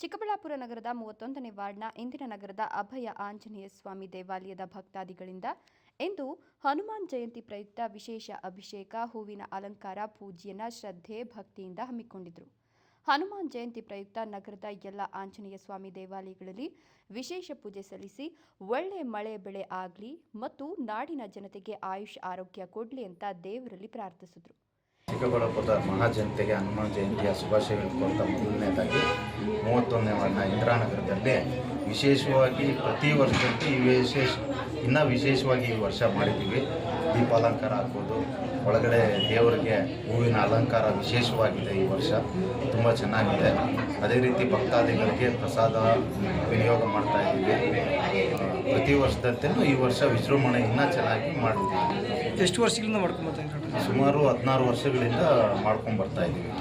ಚಿಕ್ಕಬಳ್ಳಾಪುರ ನಗರದ ಮೂವತ್ತೊಂದನೇ ವಾರ್ಡ್ನ ಇಂದಿನ ನಗರದ ಅಭಯ ಆಂಜನೇಯ ಸ್ವಾಮಿ ದೇವಾಲಯದ ಭಕ್ತಾದಿಗಳಿಂದ ಇಂದು ಹನುಮಾನ್ ಜಯಂತಿ ಪ್ರಯುಕ್ತ ವಿಶೇಷ ಅಭಿಷೇಕ, ಹೂವಿನ ಅಲಂಕಾರ, ಪೂಜೆಯನ್ನ ಶ್ರದ್ಧೆ, ಭಕ್ತಿಯಿಂದ ಹಮ್ಮಿಕೊಂಡಿದ್ರು. ಹನುಮಾನ್ ಜಯಂತಿ ಪ್ರಯುಕ್ತ ನಗರದ ಎಲ್ಲ ಆಂಜನೇಯ ಸ್ವಾಮಿ ದೇವಾಲಯಗಳಲ್ಲಿ ವಿಶೇಷ ಪೂಜೆ ಸಲ್ಲಿಸಿ ಒಳ್ಳೆ ಮಳೆ ಬೆಳೆ ಆಗಲಿ ಮತ್ತು ನಾಡಿನ ಜನತೆಗೆ ಆಯುಷ್ ಆರೋಗ್ಯ ಕೊಡಲಿ ಅಂತ ದೇವರಲ್ಲಿ ಪ್ರಾರ್ಥಿಸಿದ್ರು. ಚಿಕ್ಕಬಳ್ಳಾಪುರದ ಮಹಾಜನತೆಗೆ ಹನುಮಾನ್ ಜಯಂತಿಯ ಶುಭಾಶಯಗಳು ಕೊಡ್ತಾ ಮೊದಲನೇದಾಗಿ, ಮೂವತ್ತೊಂದನೇ ವಾರ್ಡ್ನ ಇಂದಿರಾನಗರದಲ್ಲಿ ವಿಶೇಷವಾಗಿ ಪ್ರತಿ ವರ್ಷಕ್ಕೆ ವಿಶೇಷ ಇನ್ನೂ ವಿಶೇಷವಾಗಿ ಈ ವರ್ಷ ಮಾಡಿದ್ದೀವಿ. ದೀಪಾಲಂಕಾರ ಹಾಕೋದು ಒಳಗಡೆ ದೇವರಿಗೆ ಹೂವಿನ ಅಲಂಕಾರ ವಿಶೇಷವಾಗಿದೆ ಈ ವರ್ಷ. ತುಂಬ ಚೆನ್ನಾಗಿದೆ. ಅದೇ ರೀತಿ ಭಕ್ತಾದಿಗಳಿಗೆ ಪ್ರಸಾದ ವಿನಿಯೋಗ ಮಾಡ್ತಾ ಇದ್ದೀವಿ. ಪ್ರತಿ ವರ್ಷದಂತೆ ಈ ವರ್ಷ ವಿಜೃಂಭಣೆ ಇನ್ನೂ ಚೆನ್ನಾಗಿ ಮಾಡಿದ್ದೀವಿ. ಎಷ್ಟು ವರ್ಷಗಳಿಂದ ಮಾಡ್ಕೊಂಬರ್ತಾ ಸುಮಾರು ಹದಿನಾರು ವರ್ಷಗಳಿಂದ ಮಾಡ್ಕೊಂಡು ಬರ್ತಾ ಇದ್ದೀವಿ.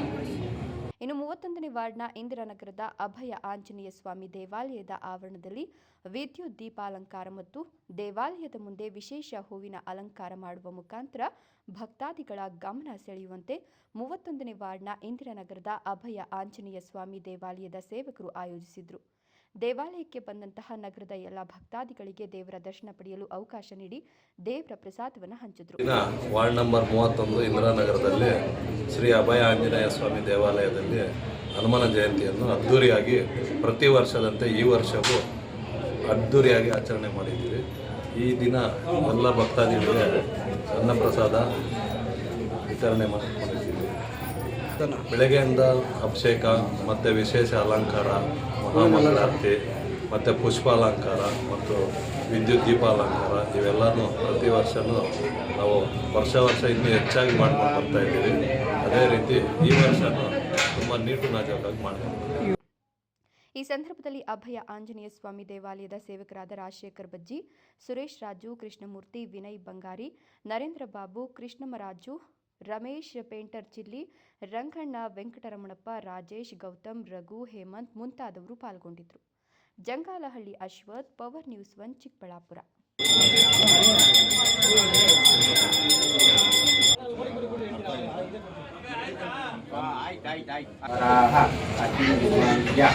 ವಾರ್ಡ್ನ ಇಂದಿರಾನಗರದ ಅಭಯ ಆಂಜನೇಯ ಸ್ವಾಮಿ ದೇವಾಲಯದ ಆವರಣದಲ್ಲಿ ವಿದ್ಯುತ್, ದೀಪಾಲಂಕಾರ ಮತ್ತು ದೇವಾಲಯದ ಮುಂದೆ ವಿಶೇಷ ಹೂವಿನ ಅಲಂಕಾರ ಮಾಡುವ ಮುಖಾಂತರ ಭಕ್ತಾದಿಗಳ ಗಮನ ಸೆಳೆಯುವಂತೆ ಮೂವತ್ತೊಂದನೇ ವಾರ್ಡ್ನ ಇಂದಿರಾನಗರದ ಅಭಯ ಆಂಜನೇಯ ಸ್ವಾಮಿ ದೇವಾಲಯದ ಸೇವಕರು ಆಯೋಜಿಸಿದ್ರು. ದೇವಾಲಯಕ್ಕೆ ಬಂದಂತಹ ನಗರದ ಎಲ್ಲ ಭಕ್ತಾದಿಗಳಿಗೆ ದೇವರ ದರ್ಶನ ಪಡೆಯಲು ಅವಕಾಶ ನೀಡಿ ದೇವರ ಪ್ರಸಾದವನ್ನು ಹಂಚಿದ್ರು. ವಾರ್ಡ್ ನಂಬರ್ ಮೂವತ್ತೊಂದು ಇಂದಿರಾನಗರದಲ್ಲಿ ಶ್ರೀ ಅಭಯ ಆಂಜನೇಯ ಸ್ವಾಮಿ ದೇವಾಲಯದಲ್ಲಿ ಹನುಮನ ಜಯಂತಿಯನ್ನು ಅದ್ದೂರಿಯಾಗಿ ಪ್ರತಿ ವರ್ಷದಂತೆ ಈ ವರ್ಷವೂ ಅದ್ಧೂರಿಯಾಗಿ ಆಚರಣೆ ಮಾಡಿದ್ದೀವಿ ಈ ದಿನ ಎಲ್ಲ ಭಕ್ತಾದಿಗಳಿಗೆ ಅನ್ನಪ್ರಸಾದ ವಿತರಣೆ ಮಾಡಿ- ಮಾಡಿದ್ದೀವಿ ಬೆಳಗ್ಗೆಯಿಂದ ಅಭಿಷೇಕ, ಮತ್ತು ವಿಶೇಷ ಅಲಂಕಾರ, ಮಹಾಮಂಗಳಾರತಿ, ಮತ್ತು ಪುಷ್ಪಾಲಂಕಾರ ಮತ್ತು ವಿದ್ಯುತ್ ದೀಪ ಅಲಂಕಾರ ಇವೆಲ್ಲನೂ ಪ್ರತಿ ವರ್ಷವೂ ನಾವು ವರ್ಷ ವರ್ಷ ಇನ್ನೂ ಹೆಚ್ಚಾಗಿ ಮಾಡ್ಕೊಂಡು ಬರ್ತಾ ಇದ್ದೀವಿ. ಅದೇ ರೀತಿ ಈ ವರ್ಷನೂ ಈ ಸಂದರ್ಭದಲ್ಲಿ ಅಭಯ ಆಂಜನೇಯ ಸ್ವಾಮಿ ದೇವಾಲಯದ ಸೇವಕರಾದ ರಾಜಶೇಖರ್ ಬಜ್ಜಿ, ಸುರೇಶ್ ರಾಜು, ಕೃಷ್ಣಮೂರ್ತಿ ವಿನಯ್ ಬಂಗಾರಿ, ನರೇಂದ್ರ ಬಾಬು, ಕೃಷ್ಣಮರಾಜು, ರಮೇಶ್ ಪೇಂಟರ್ ಚಿಲ್ಲಿ, ರಂಗಣ್ಣ ವೆಂಕಟರಮಣಪ್ಪ, ರಾಜೇಶ್ ಗೌತಮ್, ರಘು ಹೇಮಂತ್ ಮುಂತಾದವರು ಪಾಲ್ಗೊಂಡಿದ್ದರು Jangalahalli Ashwath, power news one Chikkaballapur. Para hak, hakim ya.